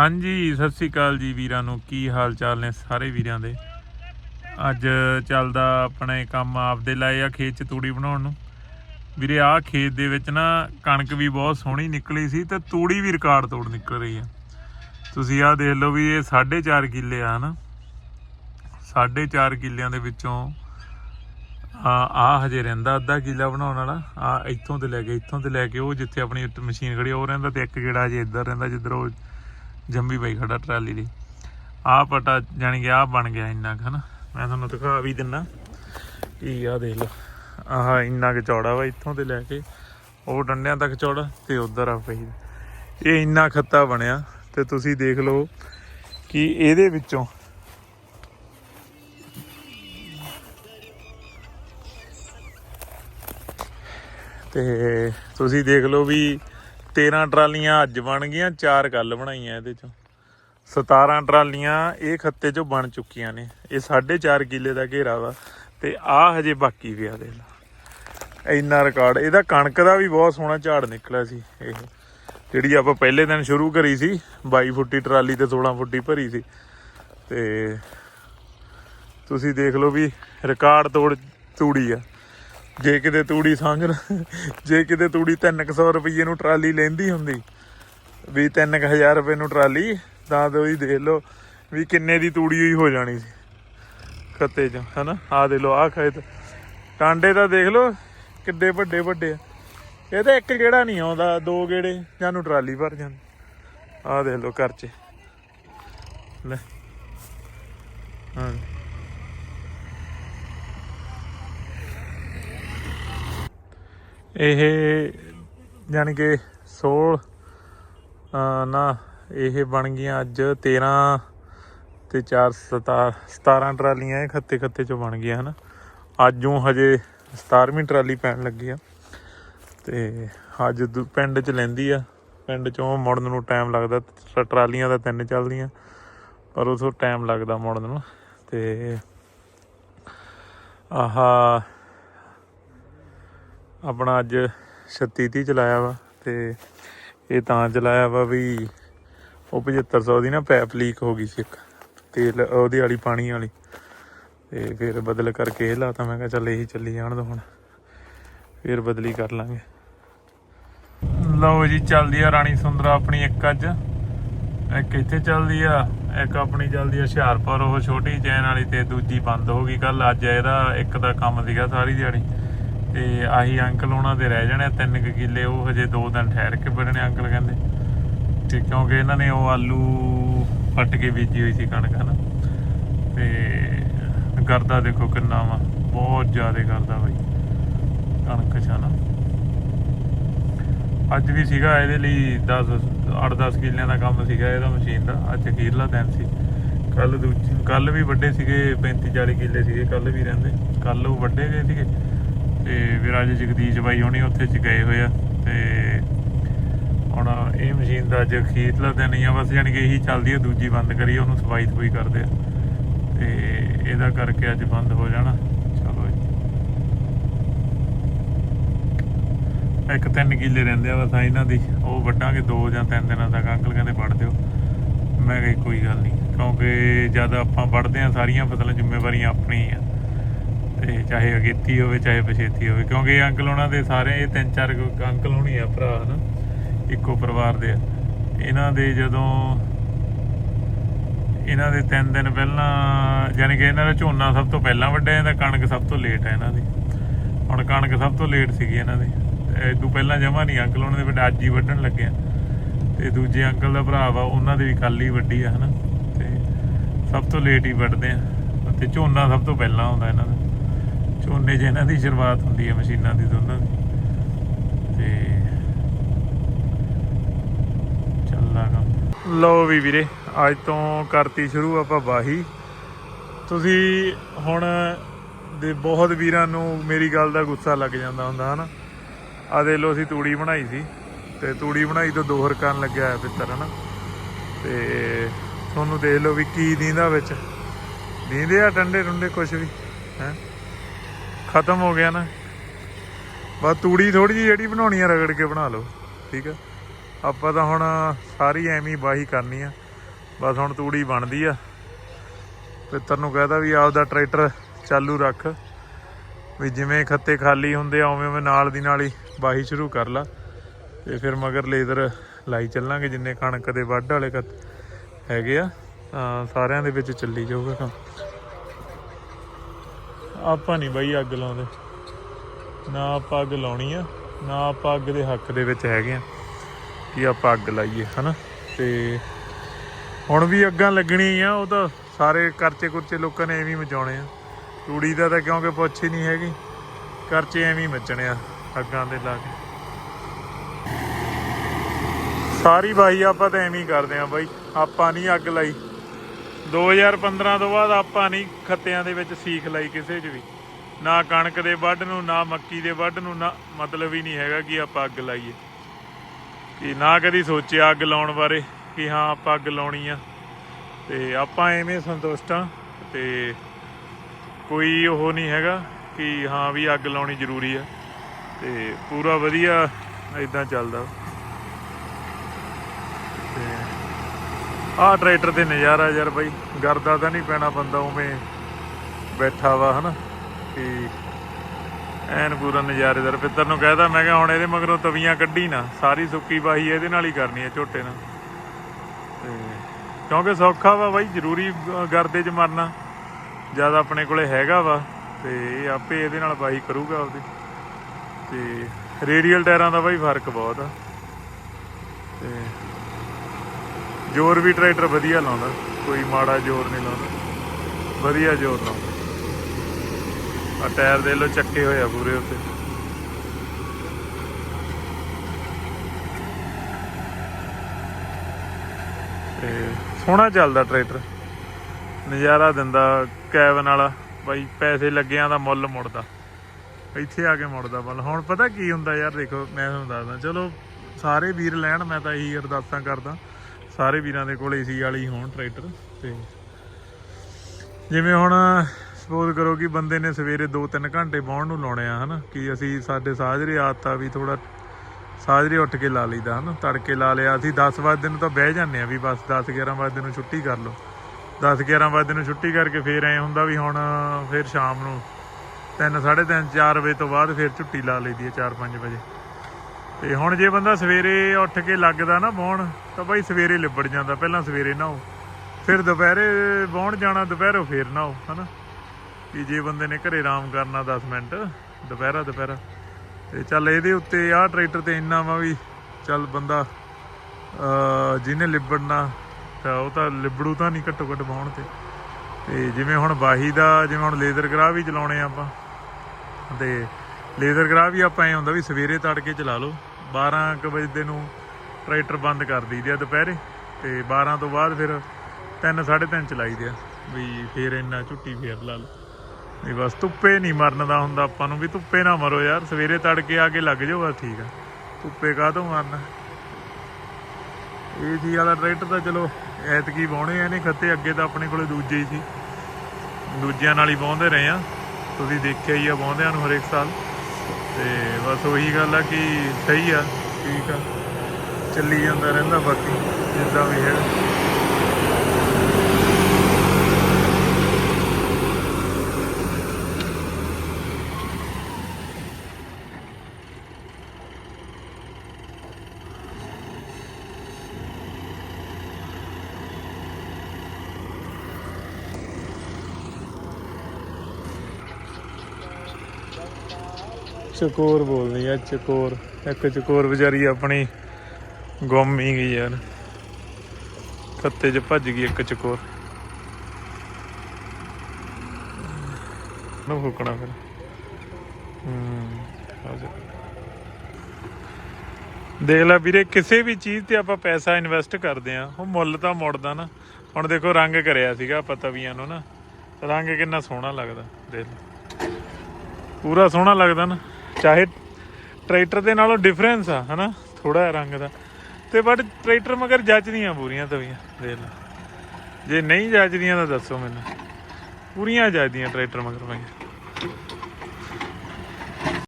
ਹਾਂਜੀ, ਸਤਿ ਸ੍ਰੀ ਅਕਾਲ ਜੀ ਵੀਰਾਂ ਨੂੰ। ਕੀ ਹਾਲ ਚਾਲ ਨੇ ਸਾਰੇ ਵੀਰਾਂ ਦੇ? ਅੱਜ ਚੱਲਦਾ ਆਪਣੇ ਕੰਮ ਆਪਦੇ ਲਾਏ ਆ ਖੇਤ ਚ ਤੂੜੀ ਬਣਾਉਣ ਨੂੰ। ਵੀਰੇ, ਆਹ ਖੇਤ ਦੇ ਵਿੱਚ ਨਾ ਕਣਕ ਵੀ ਬਹੁਤ ਸੋਹਣੀ ਨਿਕਲੀ ਸੀ ਤੇ ਤੂੜੀ ਵੀ ਰਿਕਾਰਡ ਤੋੜ ਨਿਕਲ ਰਹੀ ਆ। ਤੁਸੀਂ ਆਹ ਦੇਖ ਲਓ ਵੀ ਇਹ 4.5 ਕਿੱਲੇ ਆ ਹਨਾ। 4.5 ਕਿੱਲਿਆਂ ਦੇ ਵਿੱਚੋਂ ਆ ਆ ਹਜੇ ਰਹਿੰਦਾ ਅੱਧਾ ਕਿੱਲਾ ਬਣਾਉਣ ਵਾਲਾ। ਆ ਇੱਥੋਂ ਤੇ ਲੈ ਕੇ, ਇੱਥੋਂ ਤੇ ਲੈ ਕੇ ਉਹ ਜਿੱਥੇ ਆਪਣੀ ਮਸ਼ੀਨ ਖੜੀ ਉਹ ਰਹਿੰਦਾ ਤੇ ਇੱਕ ਗੇੜਾ ਹਜੇ ਇੱਧਰ ਰਹਿੰਦਾ, ਜਿੱਧਰ ਉਹ ਜੰਮੀ ਬਾਈ ਖੜਾ ਟਰਾਲੀ ਦੀ। ਆਹ ਪਟਾ ਜਾਣੀ ਕਿ ਆਹ ਬਣ ਗਿਆ ਇੰਨਾ ਕੁ, ਹਨਾ? ਮੈਂ ਤੁਹਾਨੂੰ ਦਿਖਾ ਵੀ ਦਿੰਨਾ। ਕੀ ਆ ਦੇਖ ਲਓ। ਆਹ ਇੰਨਾ ਕੁ ਚੌੜਾ ਵਾ ਇੱਥੋਂ ਤੇ ਲੈ ਕੇ। ਉਹ ਡੰਡਿਆਂ ਤੱਕ ਚੌੜਾ ਤੇ ਉਧਰ ਆ ਪਈ। ਇਹ ਇੰਨਾ ਖੱਤਾ ਬਣਿਆ ਤੇ ਤੁਸੀਂ ਦੇਖ ਲਓ ਕਿ ਇਹਦੇ ਵਿੱਚੋਂ ਤੇ ਤੁਸੀਂ ਦੇਖ ਲਓ ਵੀ 13 ਟਰਾਲੀਆਂ ਅੱਜ ਬਣ ਗਈਆਂ, ਚਾਰ ਕੱਲ ਬਣਾਈਆਂ ਇਹਦੇ ਚੋਂ। 17 ਟਰਾਲੀਆਂ ਇਹ ਖੱਤੇ ਚੋਂ ਬਣ ਚੁੱਕੀਆਂ ਨੇ। ਇਹ 4.5 ਕਿੱਲੇ ਦਾ ਘੇਰਾ ਵਾ ਤੇ ਆਹ ਹਜੇ ਬਾਕੀ ਪਿਆ ਦੇ ਲਾ ਇੰਨਾ ਰਿਕਾਰਡ ਇਹਦਾ ਕਣਕ ਦਾ ਵੀ ਬਹੁਤ ਸੋਹਣਾ ਝਾੜ ਨਿਕਲਿਆ ਸੀ ਇਹ। ਜਿਹੜੀ ਆਪਾਂ ਪਹਿਲੇ ਦਿਨ ਸ਼ੁਰੂ ਕਰੀ ਸੀ 22 ਫੁੱਟੀ ਟਰਾਲੀ ਤੇ 16 ਫੁੱਟੀ ਭਰੀ ਸੀ। ਤੇ ਤੁਸੀਂ ਦੇਖ ਲਓ ਵੀ ਰਿਕਾਰਡ ਤੋੜ ਤੂੜੀ ਆ। ਜੇ ਕਿਤੇ ਤੂੜੀ ਸਮਝ ਜੇ ਕਿਤੇ ਤੂੜੀ 300 ਰੁਪਏ ਨੂੰ ਟਰਾਲੀ ਲੈਂਦੀ ਹੁੰਦੀ, ਵੀ 3000 ਰੁਪਏ ਨੂੰ ਟਰਾਲੀ, ਤਾਂ ਤੁਸੀਂ ਦੇਖ ਲਓ ਵੀ ਕਿੰਨੇ ਦੀ ਤੂੜੀ ਹੋਈ ਹੋ ਜਾਣੀ ਸੀ। ਖੱਤੇ ਚ, ਹਨਾ? ਆ ਦੇ ਲਓ ਆ ਖੇਤ। ਟਾਂਡੇ ਤਾਂ ਦੇਖ ਲਓ, ਕਿੱਡੇ ਵੱਡੇ ਵੱਡੇ ਆ। ਇਹ ਤਾਂ ਇੱਕ ਗੇੜਾ ਨਹੀਂ ਆਉਂਦਾ, ਦੋ ਗੇੜੇ ਜਾਨੂੰ ਟਰਾਲੀ ਭਰ ਜਾਂਦੀ। ਆ ਦੇਖ ਲਓ, ਕਰਚੇ। ਲੈ। ਹਾਂ। ਇਹ ਯਾਨੀ ਕਿ 16 ਨਾ, ਇਹ ਬਣ ਗਈਆਂ ਅੱਜ 13 ਤੇ 4 17 ਟਰਾਲੀਆਂ ਇਹ ਖੱਤੇ ਖੱਤੇ ਚੋਂ ਬਣ ਗਈਆਂ, ਹਨ? ਅੱਜੋਂ ਹਜੇ 17ਵੀਂ ਟਰਾਲੀ ਪੈਣ ਲੱਗੀ ਆ। ਤੇ ਅੱਜ ਦੂ- ਪਿੰਡ ਚ ਲੈਂਦੀ ਆ। ਪਿੰਡ ਚੋਂ ਮੁੜਨ ਨੂੰ ਟਾਈਮ ਲੱਗਦਾ, ਟ- ਟਰਾਲੀਆਂ ਤਾਂ ਤਿੰਨ ਚੱਲਦੀਆਂ, ਪਰ ਉਥੋਂ ਟਾਈਮ ਲੱਗਦਾ ਮੁੜਨ ਨੂੰ। ਤੇ ਆਹਾ ਆਪਣਾ ਅੱਜ 36 30 ਚਲਾਇਆ ਵਾ ਤੇ ਇਹ ਤਾਂ ਚਲਾਇਆ ਵਾ ਵੀ ਉਹ 7500 ਦੀ ਨਾ ਪੈਪ ਲੀਕ ਹੋ ਗਈ ਸੀ ਇੱਕ ਤੇਲ ਉਹਦੀ ਵਾਲੀ ਪਾਣੀ ਵਾਲੀ। ਤੇ ਫਿਰ ਬਦਲ ਕਰਕੇ ਇਹ ਲਾਤਾ, ਮੈਂ ਕਿਹਾ ਚੱਲ ਇਹੀ ਚੱਲੀ ਜਾਣ ਦੋ ਹੁਣ, ਫਿਰ ਬਦਲੀ ਕਰ ਲਾਂਗੇ। ਲਓ ਜੀ, ਚੱਲਦੀ ਆ ਰਾਣੀ ਸੁੰਦਰਾ ਆਪਣੀ ਇੱਕ ਅੱਜ। ਇੱਕ ਇੱਥੇ ਚੱਲਦੀ ਆ, ਇੱਕ ਆਪਣੀ ਚੱਲਦੀ ਆ ਹੁਸ਼ਿਆਰਪੁਰ, ਉਹ ਛੋਟੀ ਚੈਨ ਵਾਲੀ ਤੇ ਦੂਜੀ ਬੰਦ ਹੋ ਗਈ ਕੱਲ ਅੱਜ ਇਹਦਾ ਇੱਕ ਦਾ ਕੰਮ ਸੀਗਾ ਸਾਰੀ ਦਿਹਾੜੀ। ਤੇ ਆਹੀ ਅੰਕਲ ਉਹਨਾਂ ਦੇ ਰਹਿ ਜਾਣੇ ਆ, ਤਿੰਨ ਕੁ ਕਿੱਲੇ, ਉਹ ਹਜੇ ਦੋ ਦਿਨ ਠਹਿਰ ਕੇ ਵੱਢਣੇ ਅੰਕਲ ਕਹਿੰਦੇ। ਤੇ ਕਿਉਂਕਿ ਇਹਨਾਂ ਨੇ ਉਹ ਆਲੂ ਫੱਟ ਕੇ ਬੀਜੀ ਹੋਈ ਸੀ ਕਣਕ, ਹਨਾ? ਤੇ ਕਰਦਾ ਦੇਖੋ ਕਿੰਨਾ ਵਾ, ਬਹੁਤ ਜ਼ਿਆਦਾ ਕਰਦਾ ਬਈ, ਕਣਕ ਚ ਅੱਜ ਵੀ ਸੀਗਾ ਇਹਦੇ ਲਈ 10 8-10 ਕਿੱਲਿਆਂ ਦਾ ਕੰਮ ਸੀਗਾ ਇਹਦਾ ਮਸ਼ੀਨ ਦਾ, ਅੱਜ ਅਖੀਰਲਾ ਦਿਨ ਸੀ। ਕੱਲ ਦੂਜੀ ਕੱਲ ਵੀ ਵੱਡੇ ਸੀਗੇ 35 40 ਕਿੱਲੇ ਸੀਗੇ ਕੱਲ ਵੀ ਰਹਿੰਦੇ ਕੱਲ ਉਹ ਵੱਡੇ ਗਏ ਸੀਗੇ। ਤੇ ਫਿਰ ਅੱਜ ਜਗਦੀਸ਼ ਬਾਈ ਹੋਣੀ ਉੱਥੇ ਚ ਗਏ ਹੋਏ ਆ ਤੇ ਹੁਣ ਇਹ ਮਸ਼ੀਨ ਦਾ ਅੱਜ ਅਖੀਰਲਾ ਦਿਨ ਹੀ ਆ, ਬਸ ਯਾਨੀ ਕਿ ਇਹੀ ਚੱਲਦੀ ਆ, ਦੂਜੀ ਬੰਦ ਕਰੀ ਉਹਨੂੰ ਸਫ਼ਾਈ ਸਫ਼ਾਈ ਕਰਦੇ ਆ। ਤੇ ਇਹਦਾ ਕਰਕੇ ਅੱਜ ਬੰਦ ਹੋ ਜਾਣਾ। ਚਲੋ ਜੀ। ਇੱਕ ਤਿੰਨ ਕਿੱਲੇ ਰਹਿੰਦੇ ਆ ਬਸ ਇਹਨਾਂ ਦੀ। ਉਹ ਵੱਢਾਂਗੇ ਦੋ ਜਾਂ ਤਿੰਨ ਦਿਨਾਂ ਤੱਕ, ਅੰਕਲ ਕਹਿੰਦੇ ਵੱਢ ਦਿਓ। ਮੈਂ ਕਿਹਾ ਕੋਈ ਗੱਲ ਨਹੀਂ, ਕਿਉਂਕਿ ਜਦ ਆਪਾਂ ਵੱਢਦੇ ਆ, ਸਾਰੀਆਂ ਫਸਲਾਂ ਜ਼ਿੰਮੇਵਾਰੀਆਂ ਆਪਣੀ ਆ। ਤੇ ਚਾਹੇ ਅਗੇਤੀ ਹੋਵੇ, ਚਾਹੇ ਪਛੇਤੀ ਹੋਵੇ, ਕਿਉਂਕਿ ਇਹ ਅੰਕਲ ਉਹਨਾਂ ਦੇ ਸਾਰੇ, ਇਹ ਤਿੰਨ ਚਾਰ ਅੰਕਲ ਹੋਣੀ ਆ ਭਰਾ, ਹਨਾ? ਇੱਕੋ ਪਰਿਵਾਰ ਦੇ ਆ। ਇਹਨਾਂ ਦੇ ਜਦੋਂ, ਇਹਨਾਂ ਦੇ ਤਿੰਨ ਦਿਨ ਪਹਿਲਾਂ, ਯਾਨੀ ਕਿ ਇਹਨਾਂ ਦਾ ਝੋਨਾ ਸਭ ਤੋਂ ਪਹਿਲਾਂ ਵੱਢਿਆ ਜਾਂਦਾ ਕਣਕ ਸਭ ਤੋਂ ਲੇਟ ਹੈ ਇਹਨਾਂ ਦੀ। ਹੁਣ ਕਣਕ ਸਭ ਤੋਂ ਲੇਟ ਸੀਗੀ ਇਹਨਾਂ ਦੀ। ਇਹ ਤੋਂ ਪਹਿਲਾਂ ਜਮਾ ਨਹੀਂ, ਅੰਕਲ ਉਹਨਾਂ ਦੇ ਵੱਡਾ ਅੱਜ ਹੀ ਵੱਢਣ ਲੱਗਿਆ ਤੇ ਦੂਜੇ ਅੰਕਲ ਦਾ ਭਰਾ ਵਾ, ਉਹਨਾਂ ਦੇ ਵੀ ਕੱਲ ਹੀ ਵੱਢੀ ਆ, ਹਨਾ? ਤੇ ਸਭ ਤੋਂ ਲੇਟ ਹੀ ਵੱਢਦੇ ਆ। ਤੇ ਝੋਨਾ ਸਭ ਤੋਂ ਪਹਿਲਾਂ ਆਉਂਦਾ ਇਹਨਾਂ ਦਾ। ਝੋਨੇ 'ਚ ਇਹਨਾਂ ਦੀ ਸ਼ੁਰੂਆਤ ਹੁੰਦੀ ਹੈ ਮਸ਼ੀਨਾਂ ਦੀ ਦੋਨਾਂ ਦੀ। ਤੇ ਚੱਲਦਾ ਕੰਮ। ਲਓ ਵੀ ਵੀਰੇ, ਅੱਜ ਤੋਂ ਕਰਤੀ ਸ਼ੁਰੂ ਆਪਾਂ ਵਾਹੀ। ਤੁਸੀਂ ਹੁਣ ਦੇ ਬਹੁਤ ਵੀਰਾਂ ਨੂੰ ਮੇਰੀ ਗੱਲ ਦਾ ਗੁੱਸਾ ਲੱਗ ਜਾਂਦਾ ਹੁੰਦਾ, ਹਨਾ? ਆ ਦੇ ਲੋ ਅਸੀਂ ਤੂੜੀ ਬਣਾਈ ਸੀ। ਤੇ ਤੂੜੀ ਬਣਾਈ ਤੋਂ ਦੋਹਰ ਕਰਨ ਲੱਗਿਆ ਹੈ ਪਿੱਤਰ ਹਨਾ? ਤੇ ਤੁਹਾਨੂੰ ਦੇਖ ਲਓ ਵੀ ਕੀ ਦੀਂਦਾ ਵਿੱਚ। ਦੀਂਦੇ ਆ ਟੰਡੇ ਟੁੰਡੇ ਕੁਝ ਵੀ, ਹੈ? ਖਤਮ ਹੋ ਗਿਆ ਨਾ। ਬਸ ਤੂੜੀ ਥੋੜੀ ਜਿਹੀ ਜਿਹੜੀ ਬਣਾਉਣੀ ਆ, ਰਗੜ ਕੇ ਬਣਾ ਲਓ, ਠੀਕ ਆ? ਆਪਾਂ ਤਾਂ ਹੁਣ ਸਾਰੀ ਐਵੇਂ ਬਾਹੀ ਕਰਨੀ ਆ। ਬਸ ਹੁਣ ਤੂੜੀ ਬਣਦੀ ਆ। ਪਿੱਤਰ ਨੂੰ ਕਹਦਾ ਵੀ ਆਪਦਾ ਟਰੈਕਟਰ ਚਾਲੂ ਰੱਖ। ਵੀ ਜਿਵੇਂ ਖੱਤੇ ਖਾਲੀ ਹੁੰਦੇ ਆ, ਉਵੇਂ ਉਵੇਂ ਨਾਲ ਦੀ ਨਾਲ ਹੀ ਵਾਹੀ ਸ਼ੁਰੂ ਕਰ ਲਾ। ਤੇ ਫਿਰ ਮਗਰ ਲੇਜ਼ਰ ਲਾਈ ਚੱਲਾਂਗੇ, ਜਿੰਨੇ ਕਣਕ ਦੇ ਵੱਢ ਵਾਲੇ ਖੱਤ ਹੈਗੇ ਆ। ਸਾਰਿਆਂ ਦੇ ਵਿੱਚ ਚੱਲੀ ਜਾਊਗਾ ਕੰਮ। ਆਪਾਂ ਨਹੀਂ ਬਾਈ ਅੱਗ ਲਾਉਂਦੇ। ਨਾ ਆਪਾਂ ਅੱਗ ਲਾਉਣੀ ਆ, ਨਾ ਆਪਾਂ ਅੱਗ ਦੇ ਹੱਕ ਦੇ ਵਿੱਚ ਹੈਗੇ ਆ ਕਿ ਆਪਾਂ ਅੱਗ ਲਾਈਏ, ਹਨਾ? ਤੇ ਹੁਣ ਵੀ ਅੱਗਾਂ ਲੱਗਣੀਆਂ ਆ, ਉਹ ਤਾਂ ਸਾਰੇ ਕਰਚੇ ਕੁਰਚੇ ਲੋਕਾਂ ਨੇ ਐਵੇਂ ਮਚਾਉਣੇ ਆ। ਤੂੜੀ ਦਾ ਤਾਂ ਕਿਉਂਕਿ ਪੁੱਛ ਹੀ ਨਹੀਂ ਹੈਗੀ, ਕਰਚੇ ਐਵੇਂ ਹੀ ਮਚਣੇ ਆ ਅੱਗਾਂ ਦੇ ਲਾ ਕੇ। ਸਾਰੀ ਬਾਈ ਆਪਾਂ ਤਾਂ ਐਵੇਂ ਹੀ ਕਰਦੇ ਆ ਬਾਈ, ਆਪਾਂ ਨਹੀਂ ਅੱਗ ਲਾਈ। 2015 ਤੋਂ ਬਾਅਦ ਆਪਾਂ ਨਹੀਂ ਖੱਤਿਆਂ ਦੇ ਵਿੱਚ ਸੀਖ ਲਾਈ ਕਿਸੇ 'ਚ ਵੀ। ਨਾ ਕਣਕ ਦੇ ਵੱਢ ਨੂੰ, ਨਾ ਮੱਕੀ ਦੇ ਵੱਢ ਨੂੰ, ਨਾ ਮਤਲਬ ਹੀ ਨਹੀਂ ਹੈਗਾ ਕਿ ਆਪਾਂ ਅੱਗ ਲਾਈਏ। ਕਿ ਨਾ ਕਦੀ ਸੋਚਿਆ ਅੱਗ ਲਾਉਣ ਬਾਰੇ ਕਿ ਹਾਂ ਆਪਾਂ ਅੱਗ ਲਾਉਣੀ ਆ। ਤੇ ਆਪਾਂ ਐਵੇਂ ਸੰਤੁਸ਼ਟ ਆ ਤੇ ਕੋਈ ਉਹ ਨਹੀਂ ਹੈਗਾ ਕਿ ਹਾਂ ਵੀ ਅੱਗ ਲਾਉਣੀ ਜ਼ਰੂਰੀ ਆ। ਤੇ ਪੂਰਾ ਵਧੀਆ ਇਦਾਂ ਚੱਲਦਾ ਤੇ ਆਹ ਟਰੈਕਟਰ ਤੇ ਨਜ਼ਾਰਾ ਯਾਰ ਬਾਈ, ਗਰਦਾ ਤਾਂ ਨਹੀਂ ਪੈਣਾ ਬੰਦਾ ਉਵੇਂ ਬੈਠਾ ਵਾ, ਹਨਾ? ਕਿ ਐਨ ਪੂਰਾ ਨਜ਼ਾਰੇਦਾਰ ਪਿੱਤਰ ਨੂੰ ਕਹਿਦਾ ਮੈਂ ਕਿਹਾ ਹੁਣ ਇਹਦੇ ਮਗਰੋਂ ਤਵੀਆਂ ਕੱਢੀ ਨਾ, ਸਾਰੀ ਸੁੱਕੀ ਬਾਹੀ ਇਹਦੇ ਨਾਲ ਹੀ ਕਰਨੀ ਹੈ ਝੋਟੇ ਨਾਲ। ਤੇ ਕਿਉਂਕਿ ਸੌਖਾ ਵਾ ਬਾਈ, ਜ਼ਰੂਰੀ ਗਰਦੇ 'ਚ ਮਰਨਾ, ਜਦ ਆਪਣੇ ਕੋਲੇ ਹੈਗਾ ਵਾ, ਤੇ ਇਹ ਆਪੇ ਇਹਦੇ ਨਾਲ ਬਾਈ ਕਰੂਗਾ ਆਪਦੀ। ਤੇ ਰੇਡੀਅਲ ਟਾਇਰਾਂ ਦਾ ਬਾਈ ਫ਼ਰਕ ਬਹੁਤ ਆ। ਤੇ ਜ਼ੋਰ ਵੀ ਟਰੈਕਟਰ ਵਧੀਆ ਲਾਉਂਦਾ, ਕੋਈ ਮਾੜਾ ਜ਼ੋਰ ਨਹੀਂ ਲਾਉਂਦਾ। ਵਧੀਆ ਜ਼ੋਰ ਲਾਉਂਦਾ। ਆ ਟਾਇਰ ਦੇ ਲੋ ਚੱਕੇ ਹੋਏ ਆ ਪੂਰੇ ਉੱਤੇ। ਤੇ ਸੋਹਣਾ ਚੱਲਦਾ ਟਰੈਕਟਰ। ਨਜ਼ਾਰਾ ਦਿੰਦਾ ਕੈਬਨ ਵਾਲਾ, ਬਾਈ ਪੈਸੇ ਲੱਗਿਆਂ ਦਾ ਮੁੱਲ ਮੁੜਦਾ। ਇੱਥੇ ਆ ਕੇ ਮੁੜਦਾ ਮੁੱਲ। ਹੁਣ ਪਤਾ ਕੀ ਹੁੰਦਾ ਯਾਰ, ਦੇਖੋ, ਮੈਂ ਤੁਹਾਨੂੰ ਦੱਸਦਾ, ਚਲੋ, ਸਾਰੇ ਵੀਰ ਲੈਣ, ਮੈਂ ਤਾਂ ਇਹੀ ਅਰਦਾਸਾਂ ਕਰਦਾ। ਸਾਰੇ ਵੀਰਾਂ ਦੇ ਕੋਲ ਏਸੀ ਵਾਲੀ ਹੋਣ ਟਰੈਕਟਰ ਤੇ ਜਿਵੇਂ ਹੁਣ ਸਪੋਜ਼ ਕਰੋ ਕਿ ਬੰਦੇ ਨੇ ਸਵੇਰੇ 2-3 ਘੰਟੇ ਬਾਉਣ ਨੂੰ ਲਾਉਣੇ ਆ, ਹਨਾ? ਕਿ ਅਸੀਂ ਸਾਡੇ ਸਾਜਰੇ ਆਦਤ ਆ ਵੀ ਥੋੜਾ ਸਾਜਰੇ ਉੱਠ ਕੇ ਲਾ ਲਈਦਾ, ਹਨਾ? ਤੜਕੇ ਲਾ ਲਿਆ, ਅਸੀਂ 10 ਵਜੇ ਨੂੰ ਤਾਂ ਬਹਿ ਜਾਂਦੇ ਆ ਵੀ ਬਸ 10-11 ਵਜੇ ਨੂੰ ਛੁੱਟੀ ਕਰ ਲਓ। 10-11 ਵਜੇ ਨੂੰ ਛੁੱਟੀ ਕਰਕੇ ਫੇਰ ਐ ਹੁੰਦਾ ਵੀ ਹੁਣ ਫੇਰ ਸ਼ਾਮ ਨੂੰ 3 3:30 4 ਵਜੇ ਤੋਂ ਬਾਅਦ ਫੇਰ ਛੁੱਟੀ ਲਾ ਲਈਦੀ ਹੈ 4-5 ਵਜੇ। ਤੇ ਹੁਣ ਜੇ ਬੰਦਾ ਸਵੇਰੇ ਉੱਠ ਕੇ ਲੱਗਦਾ ਨਾ ਬਾਉਣ ਤਾਂ ਬਾਈ ਸਵੇਰੇ ਲਿਬੜ ਜਾਂਦਾ, ਪਹਿਲਾਂ ਸਵੇਰੇ ਨਹਾਓ। ਫਿਰ ਦੁਪਹਿਰੇ ਬਾਉਣ ਜਾਣਾ, ਦੁਪਹਿਰੋਂ ਫੇਰ ਨਹਾਓ, ਹਨਾ? ਕਿ ਜੇ ਬੰਦੇ ਨੇ ਘਰੇ ਆਰਾਮ ਕਰਨਾ 10 ਮਿੰਟ, ਦੁਪਹਿਰਾ ਦੁਪਹਿਰਾ। ਤੇ ਚੱਲ ਇਹਦੇ ਉੱਤੇ ਆਹ ਟਰੈਕਟਰ ਤੇ ਇੰਨਾ ਵਾ ਵੀ ਚੱਲ ਬੰਦਾ ਜਿਹਨੇ ਲਿਬੜਨਾ, ਤਾਂ ਉਹ ਤਾਂ ਲਿਬੜੂ ਤਾਂ ਨਹੀਂ ਘੱਟੋ ਘੱਟ ਬਾਉਣ ਤੇ। ਤੇ ਜਿਵੇਂ ਹੁਣ ਬਾਹੀ ਦਾ, ਜਿਵੇਂ ਹੁਣ ਲੇਜ਼ਰ ਗਰਾਹ ਵੀ ਚਲਾਉਣੇ ਆ ਆਪਾਂ, ਤੇ ਲੇਜ਼ਰ ਗਰਾਹ ਵੀ ਆਪਾਂ ਐ ਹੁੰਦਾ ਵੀ ਸਵੇਰੇ ਤੜਕੇ ਚਲਾ ਲਓ। 12 ਕੁ ਵਜੇ ਨੂੰ ਟਰੈਕਟਰ ਬੰਦ ਕਰ ਦਈਦੇ ਆ ਦੁਪਹਿਰੇ ਤੇ 12 ਤੋਂ ਬਾਅਦ ਫਿਰ 3 3:30 ਚਲਾਈਦੇ ਆ ਵੀ ਫੇਰ ਇੰਨਾ ਝੁੱਟੀ ਫੇਰ ਲਾ ਲਓ। ਨਹੀਂ ਬਸ ਧੁੱਪੇ ਨਹੀਂ ਮਰਨ ਦਾ ਹੁੰਦਾ ਆਪਾਂ ਨੂੰ ਵੀ ਧੁੱਪੇ ਨਾ ਮਰੋ ਯਾਰ, ਸਵੇਰੇ ਤੜਕੇ ਆ ਕੇ ਲੱਗ ਜਾਓ ਬਸ ਠੀਕ ਆ। ਧੁੱਪੇ ਕਾਹਤੋਂ ਮਰਨਾ? ਇਹ ਜੀ ਵਾਲਾ ਟਰੈਕਟਰ ਤਾਂ ਚਲੋ ਐਤਕੀ ਵਾਹੁਣੇ ਆ ਨੇ ਖੱਤੇ ਅੱਗੇ ਤਾਂ ਆਪਣੇ ਕੋਲੇ ਦੂਜੇ ਹੀ ਸੀ। ਦੂਜਿਆਂ ਨਾਲ ਹੀ ਵਾਹੁੰਦੇ ਰਹੇ ਆ। ਤੁਸੀਂ ਦੇਖਿਆ ਹੀ ਆ ਵਾਹੁੰਦਿਆਂ ਨੂੰ ਹਰੇਕ ਸਾਲ। ਤੇ ਬਸ ਉਹੀ ਗੱਲ ਆ ਕਿ ਸਹੀ ਆ, ਠੀਕ ਆ। ਚੱਲੀ ਜਾਂਦਾ ਰਹਿੰਦਾ ਬਾਕੀ, ਜਿੱਦਾਂ ਵੀ ਹੈ। ਚਕੋਰ ਬੋਲਦੀ ਆ, ਚਕੋਰ। ਇੱਕ ਚਕੋਰ ਵਿਚਾਰੀ ਆਪਣੀ ਗੁੰਮ ਹੀ ਗਈ ਯਾਰ। ਖੱਤੇ 'ਚ ਭੱਜ ਗਈ ਇੱਕ ਚਕੋਰ। ਨੂੰ ਫੁਕਣਾ ਫਿਰ। ਦੇਖ ਲੈ ਵੀਰੇ, ਕਿਸੇ ਵੀ ਚੀਜ਼ ਤੇ ਆਪਾਂ ਪੈਸਾ ਇਨਵੈਸਟ ਕਰਦੇ ਆ ਉਹ ਮੁੱਲ ਤਾਂ ਮੁੜਦਾ ਨਾ। ਹੁਣ ਦੇਖੋ ਰੰਗ ਕਰਿਆ ਸੀਗਾ ਆਪਾਂ ਤਵੀਆਂ ਨੂੰ ਨਾ। ਰੰਗ ਕਿੰਨਾ ਸੋਹਣਾ ਲੱਗਦਾ, ਦੇਖ ਪੂਰਾ ਸੋਹਣਾ ਲੱਗਦਾ ਨਾ। ਚਾਹੇ ਟਰੈਕਟਰ ਦੇ ਨਾਲੋਂ ਡਿਫਰੈਂਸ ਆ, ਹਨਾ? ਥੋੜਾ ਜਿਹਾ ਰੰਗ ਦਾ। ਤੇ ਬਟ ਟਰੈਕਟਰ ਮਗਰ ਜੱਜਦੀਆਂ ਪੂਰੀਆਂ ਤਵੀਆਂ ਦੇਖ ਲੈ। ਜੇ ਨਹੀਂ ਜੱਜਦੀਆਂ ਤਾਂ ਦੱਸੋ ਮੈਨੂੰ। ਪੂਰੀਆਂ ਜੱਜਦੀਆਂ ਟਰੈਕਟਰ ਮਗਰ ਭਾਈ।